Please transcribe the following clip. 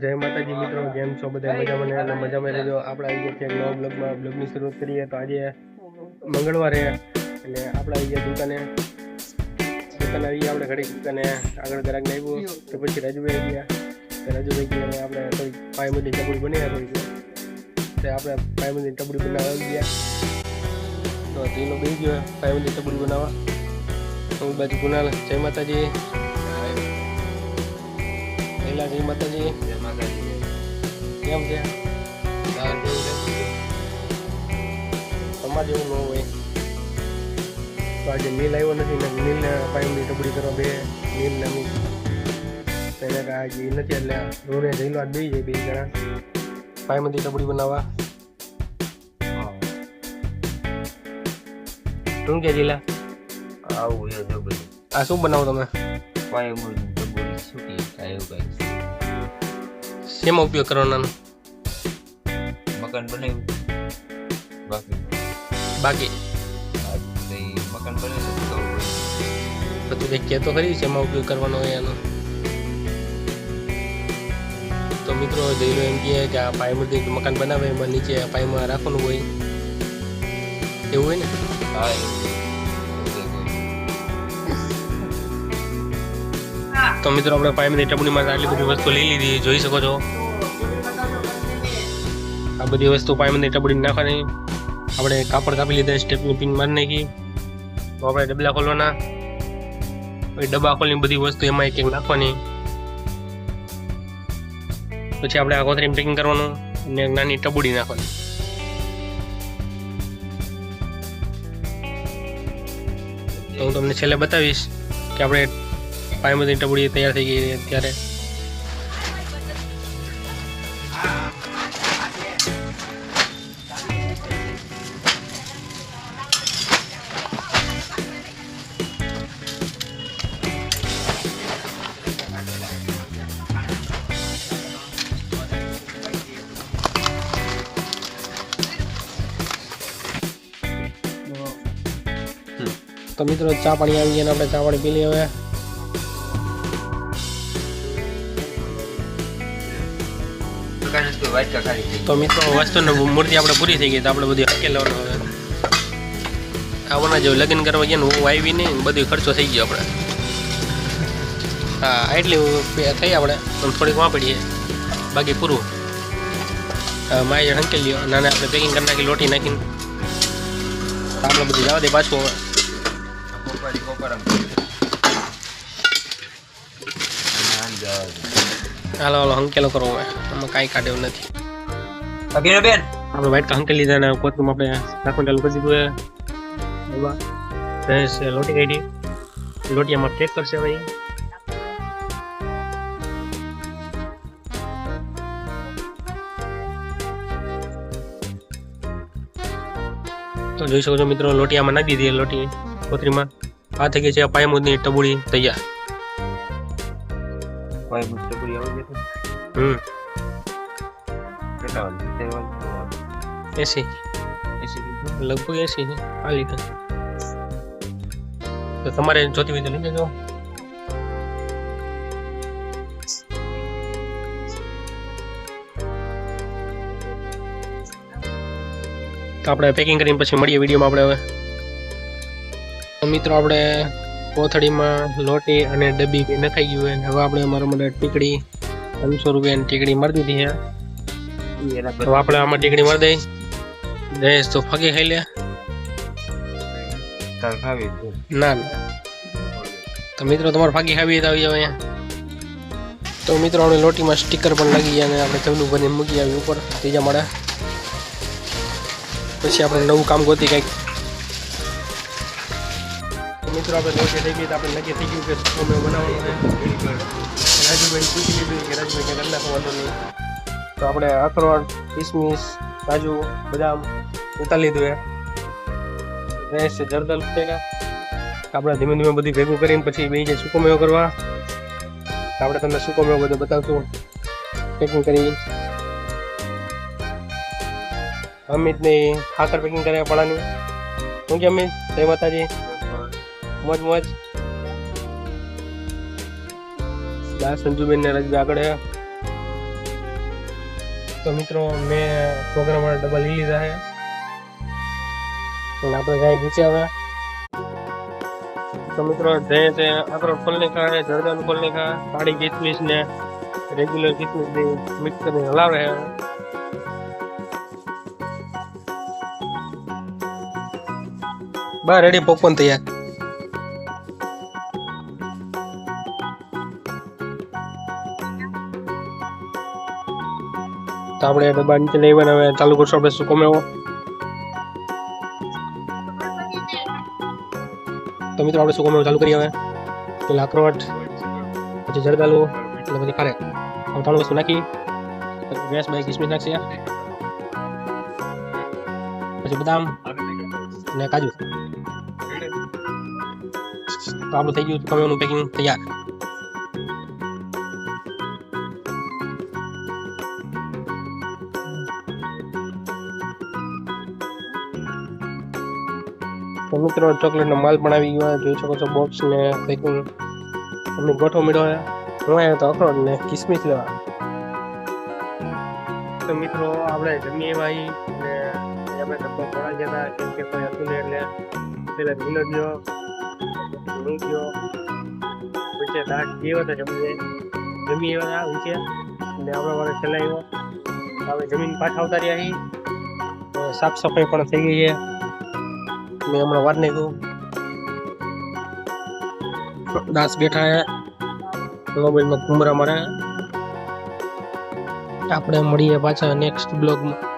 જય માતાજી મિત્રો, કેમ છો બધા? મજામાં અને મજામાં રહેજો. આપણે આવી ગયા છે નવા બ્લોગમાં. બ્લોગની શરૂઆત કરીએ તો આજે મંગળવારે એટલે આપણે આવી ગયા દુકાને દુકાને આવી આપણે ઘડી દુકાને આગળ ગ્રાહકને આવ્યું તો પછી રાજુભાઈ આવી ગયા. તો રાજુભાઈ ગયા આપણે થોડીક પાયમતી ટપડી બની કોઈ તે આપણે પાયમતી ટપડી બનાવવા આવી ગયા. તો તેનો બે ગયો. પાયમતી ટપડી બનાવવા. હું બાજુ ગુનાલ. જય માતાજી. પહેલા જય માતાજી. કેમ છે? તમારે જેવું ન હોય. તો આજે નીલ આવ્યો નથી ને નીલ પાણીની ટબડી કરવા બે નીલ ને અમુક એને આજે નથી એટલે રોને જઈલો આજ બે જાય બે જણા. પાણીમાંથી ટબડી બનાવવા. શું કે જીલા? આવું આ શું બનાવો તમે? પાય ટબડી છૂટી થાય એવું કઈ શેમાં ઉપયોગ કરવાનો? મકાન બનાવ્યું. બાકી. બાકી. મકાન બનાવ્યું તો પડે. કહેતો ખરી શેમાં ઉપયોગ કરવાનો હોય એનો. તો મિત્રો જઈલો એમ કહે કે આ પાયમાંથી મકાન બનાવે એમાં નીચે પાયમાં રાખવાનું હોય. એવું હોય ને? હા તો મિત્રો, આપણે પાયમની ટબડીમાં આટલી બધી વસ્તુ લઈ લીધી. જોઈ શકો છો. આ બધી વસ્તુ પાયમની ટબડી નાખવાની. આપણે કાપડ કાપી લીધા સ્ટેપની પિન મારી નાખી. તો આપણે ડબલા ખોલવાના. પછી ડબ્બા ખોલીને બધી વસ્તુ એમાં એક એક નાખવાની. પછી આપણે આ કોથરીમ પેકિંગ કરવાનું અને નાની ટબુડી નાખવાની. તો હું તમને છેલ્લે બતાવીશ કે આપણે પાયમતી ટબડી તૈયાર થઈ ગઈ અત્યારે. તો મિત્રો ચા પાણી આવી ગયા આપણે ચા પાણી પી લઈએ હવે. તો મિત્રો વસ્તુની મૂર્તિ આપણે પૂરી થઈ ગઈ તો આપણે બધી હકે લેવાનું હવે. આવવાના જેવું લગ્ન કરવા ગયા ને હું આવી નહીં બધું ખર્ચો થઈ ગયો આપણે. હા એટલી થઈ આપણે. પણ થોડીક વાપડીએ બાકી પૂરું. માય હંકેલ લ્યો નાને આપણે પેકિંગ કરી નાખી લોટી નાખીને. આપણે બધું જવા દે પાછું હવે. હાલો હાલો હંકેલો કરો હવે. આમાં કાંઈ કાઢે એવું નથી બાકીનો બેન? આપણે વાઇટ હંકેલ લીધા ને કોથમાં આપણે નાખવાનું ચાલુ કરી દીધું ભેંસ લોટી કાઢી. લોટી આમાં પેક કરશે ભાઈ તો જોઈ શકો છો મિત્રો લોટી આમાં નાખી દીધી લોટી કોથરીમાં આ થઈ ગઈ છે પાયમુદની ટબુડી તૈયાર. કોઈ મુસ્ત પૂરી આવી જતી હમ. કેટલા વાગે તે વાગે એસી. એસી લગભગ એસી છે આ લીટર તો તમારે જોતી હોય તો લઈ જજો તો આપણે પેકિંગ કરીને પછી મળીએ વિડીયોમાં આપણે હવે. તો મિત્રો આપણે કોથળીમાં લોટી અને ડબ્બી કંઈ નખાઈ ગયું હોય હવે આપણે અમારા માટે ટીકડી ત્રણસો રૂપિયાની ટીકડી મારી દીધી છે. એના આપણે આમાં ટીકડી મારી દઈ. જયેશ તો ફગી ખાઈ લે. ના ના. તો મિત્રો તમારે ફાગી ખાવી તો આવી જાવ અહીંયા. તો મિત્રો આપણે લોટીમાં સ્ટીકર પણ લાગી ગયા અને આપણે ચવલું બની મૂકી આવી ઉપર ત્રીજા મળે. પછી આપણે નવું કામ ગોતી કંઈક મિત્રો, આપણે લોટી થઈ ગઈ તો આપણે નક્કી થઈ ગયું કે શું મેં બનાવવાનું છે રાજુભાઈ પૂછી લીધું કે રાજુભાઈ કે કરી નાખો વાંધો નહીં. તો આપણે અખરોટ કિસમિસ, કાજુ, બદામ ઉતારી લીધું એ રેસ છે જરદલ આપણે ધીમે ધીમે બધી ભેગું કરીને પછી બે જે સૂકો મેવો કરવા આપણે તમને સૂકો મેવો બધો બતાવશું. પેકિંગ કરી. અમિતની ખાતર પેકિંગ કરે પડાની શું કે અમિત? જય માતાજી. મોજ મોજ. સંજુબેન ને રજવી આગળ તો મિત્રો, મેં પ્રોગ્રામ માટે ડબલ લઈ લીધા છે અને આપણે જાય નીચે હવે. તો મિત્રો જઈએ તે આપણો પલનેખા છે જરદાનું ની ખાય કિસમિસ ને રેગ્યુલર કિસમિસ ને મિક્સ કરીને હલાવે છે બા રેડી પોપકોર્ન તૈયાર? તો આપણે ડબ્બા નીચે લઈ આવ્યા હવે ચાલુ કરશું આપણે સુકો મેવો તો મિત્રો આપણે શું મેવો ચાલુ કરીએ હવે? પેલા અખરોટ પછી જરદાલુ, એટલે પછી ખારેક. હવે ત્રણ વસ્તુ નાખી. ગેસ બાય કિસમિસ નાખશે પછી બદામ ને કાજુ. તો આપણું થઈ ગયું સુકા મેવાનું પેકિંગ તૈયાર. તો મિત્રો, ચોકલેટનો માલ પણ આવી ગયો. જોઈ શકો છો બોક્સ ને પેકિંગ અમને ગોઠવો મળ્યો હું આવ્યો તો અખરોટ ને કિસમિસ લેવા. તો મિત્રો, આપણે જમીએ ભાઈ ને આપણે ડબ્બા પોળા ગયા હતા, કેમ કે કોઈ હતું નહીં એટલે પેલા ભીનો ગયો, હું ગયો. પછી દાટ ગયો હતો જમીએ જમી આવ્યા ઊંચે ને આપણે વાળે ચલાવ્યો. હવે જમીન પાછા રહ્યા છીએ. સાફ સફાઈ પણ થઈ ગઈ છે. મેં હમણાં વાર કહું. દાસ બેઠા હે. મોબાઈલમાં ઘૂમરા મારે. આપણે મળીએ પાછા નેક્સ્ટ બ્લોગમાં